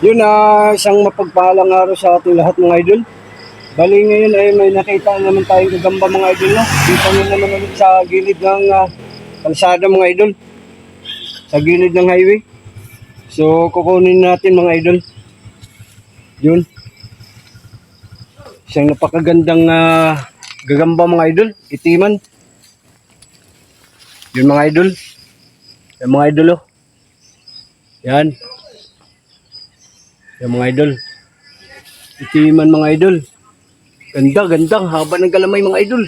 Yun na isang mapagpahalang araw sa ating lahat mga idol. Bali ngayon ay may nakita naman tayong gagamba mga idol no. Dito na naman ulit sa gilid ng ah, kalsada mga idol. Sa gilid ng highway. So kukunin natin mga idol. Yun. Isang napakagandang ah, gagamba mga idol. Itiman. Yun mga idol. Yan mga idol oh. Yan. Yan mga idol. Itiman mga idol. Ganda, ganda. Haba ng galamay mga idol.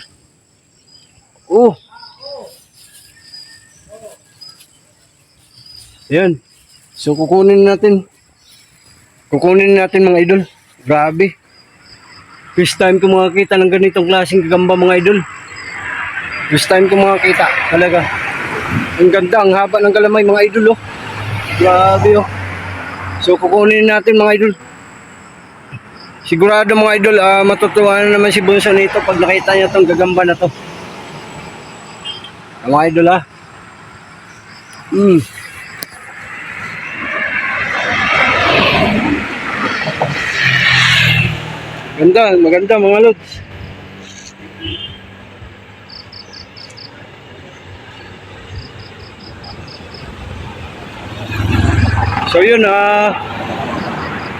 Oh. Yan. So kukunin natin. Kukunin natin mga idol. Grabe. First time ko makakita ng ganitong klaseng gagamba mga idol. First time ko makakita. Talaga. Ang ganda. Ang haba ng galamay mga idol oh. Grabe oh. So kukunin natin mga idol. Sigurado mga idol, ah, matutuwa na naman si Bunso nito pag nakita niya tong gagamba na to. Ah, mga idol ah. Hmm. Ganda, maganda mga lods. So yun ah.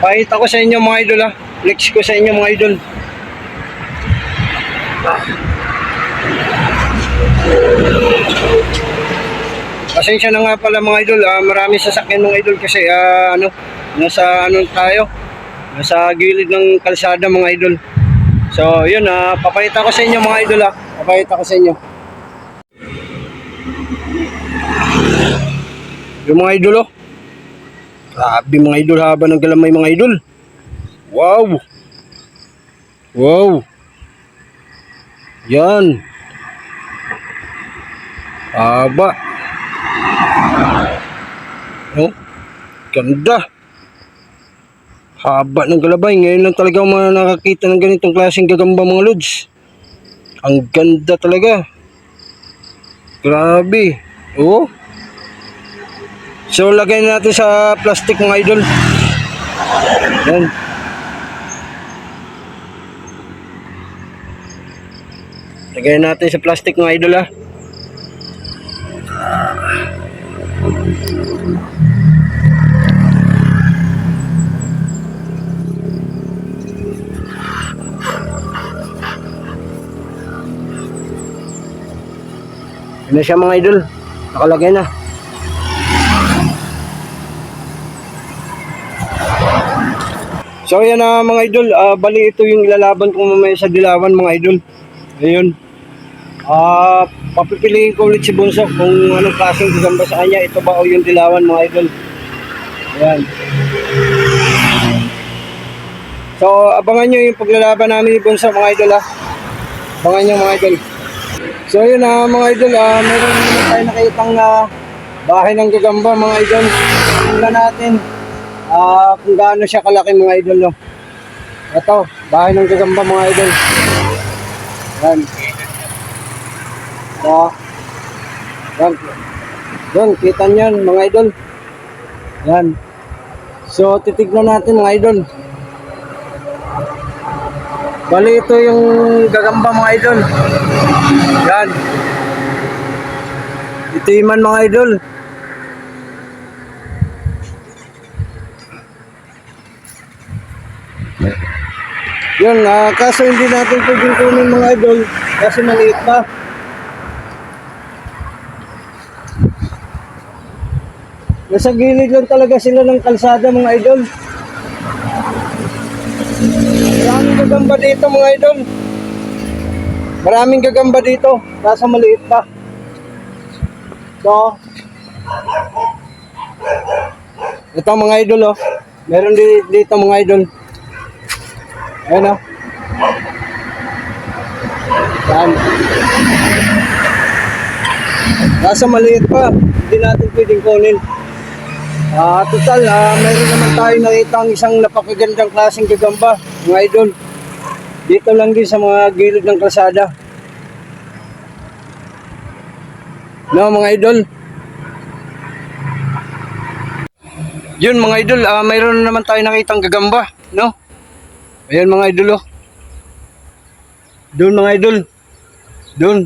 Pakita ko sa inyo mga idol ah. Flex ko sa inyo mga idol. Pasensya na nga pala mga idol, ah, marami sasakyan mga idol kasi ah, ano, nasa ano tayo, nasa gilid ng kalsada mga idol. So, yun ah, papakita ko sa inyo mga idol ah, papakita ko sa inyo. Yung mga idol oh. Grabe mga idol, haba ng galamay mga idol. Wow! Wow! Yan. Haba. Oh, ganda. Haba ng galabay. Ngayon lang talaga mga nakakita ng ganitong klaseng gagamba mga lods. Ang ganda talaga. Grabe. Oh. So, lagay natin sa plastic mga idol. Yan. Lagay natin sa plastic mga idol ah. Yan na siya mga idol. Nakalagay na. So yan na mga idol, Ah, bali ito yung ilalaban ko mamaya sa dilawan mga idol. Ayun. Ah, papipiliin ko ulit si Bunso kung anong klaseng gagamba sa kanya. Ito ba o yung dilawan mga idol. Ayan. So abangan nyo yung paglalaban namin ni Bunso mga idol ha. Abangan nyo mga idol. So yun na mga idol, ah, meron naman tayo nakitang ah, bahay ng gagamba mga idol. Tingnan natin ah kung gaano siya kalaki mga idol no. Ito, bahay ng gagamba mga idol. Yan. So, yan. Yan, kita niyan mga idol. Yan. So, titignan natin mga idol. Bali ito yung gagamba mga idol. Yan. Ito yung man mga idol. Yun, ah, kaso hindi natin pwedeng kunin mga idol kasi maliit pa. Nasa gilid lang talaga sila ng kalsada mga idol. Maraming gagamba dito mga idol. Maraming gagamba dito, nasa maliit pa. So, ito mga idol oh. Meron di- dito mga idol. Ayan o. Yan. Nasa maliit pa. Hindi natin pwedeng kunin. Ah, total, ah, mayroon naman tayo nakita ang isang napakagandang klaseng gagamba, mga idol. Dito lang din sa mga gilid ng kalsada. No, mga idol. Yun mga idol, ah, mayroon na naman tayo nakitang gagamba, no? Ayan mga idol, oh. Doon mga idol. Doon.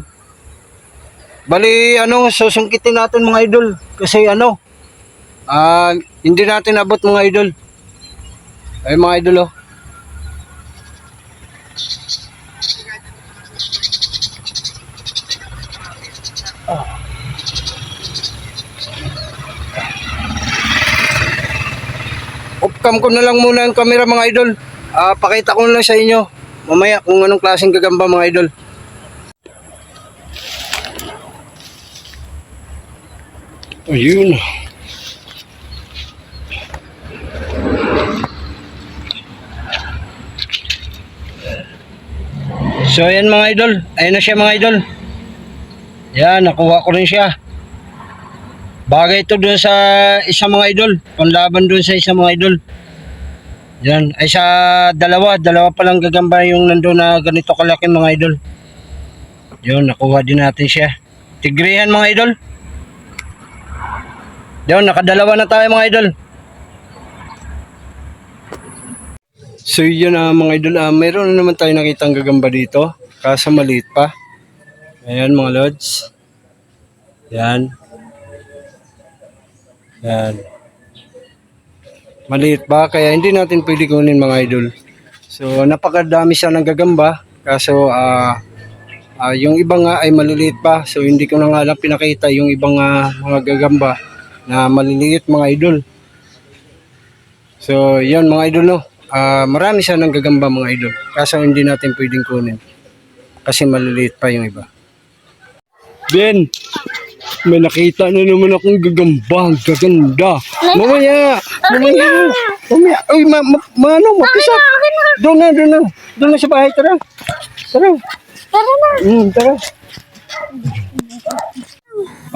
Bali, ano, susungkitin natin mga idol. Kasi ano, ah, hindi natin abot mga idol. Ay mga idol, oh. Off-cam ko na lang muna yung camera mga idol. Ah, pakita ko lang sa inyo mamaya kung anong klaseng gagamba mga idol. Ayun. So ayan mga idol, ayun na siya mga idol. Yan, nakuha ko rin siya. Bagay ito doon sa isang mga idol. Panlaban doon sa isang mga idol. Yan. Ay sa dalawa. Dalawa pa lang gagamba yung nandun na ganito kalaki mga idol. Yun, nakuha din natin siya. Tigrihan mga idol. Yun, nakadalawa na tayo mga idol. So yun na mga idol. Ah, mayroon na naman tayo nakitang gagamba dito. Kaso maliit pa. Ayan mga lods. Yan. Yan. Maliit pa, kaya hindi natin pwede kunin mga idol. So, napakadami siya ng gagamba. Kaso, ah ah, yung iba nga ay maliliit pa. So, hindi ko na nga lang pinakita yung ibang ah, mga gagamba na maliliit mga idol. So, yun mga idol no. Ah, marami siya ng gagamba mga idol. Kaso, hindi natin pwedeng kunin. Kasi maliliit pa yung iba. Ben, may nakita na naman akong gagamba, gaganda. Mamaya, mamaya, mamaya. Ay, ma, ma, ma ano, mapisa. Doon na, doon na. Doon na sa bahay, tara. Tara. Tara na. Hmm, tara.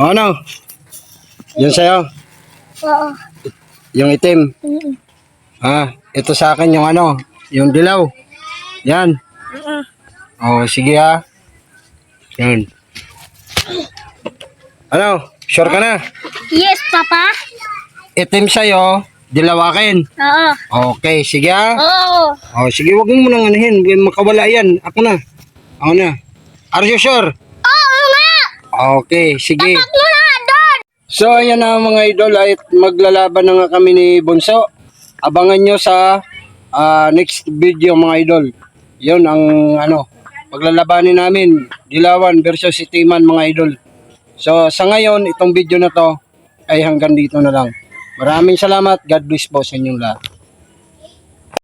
Ano? Yan sa'yo, Oo. yung itim. Mm-mm. Ah, ito sa akin yung ano, yung dilaw. Yan. Mm-mm. O, sige ha. Yan. Ano, sure ka na? Yes, Papa. Itim sa'yo, dilaw akin. Oo. Okay, sige ha. Oo. Oh, sige, wag mo munang anahin. Makawala yan. Ako na. Ako na. Are you sure? Oo nga. Okay, sige. Tag mo na doon. So, ayan na mga idol. Ay maglalaban na nga kami ni Bonso. Abangan nyo sa ah, next video mga idol. Yun ang ano, paglalabanin namin. Dilawan versus Itiman mga idol. So, sa ngayon, itong video na to ay hanggang dito na lang. Maraming salamat. God bless po sa inyong lahat.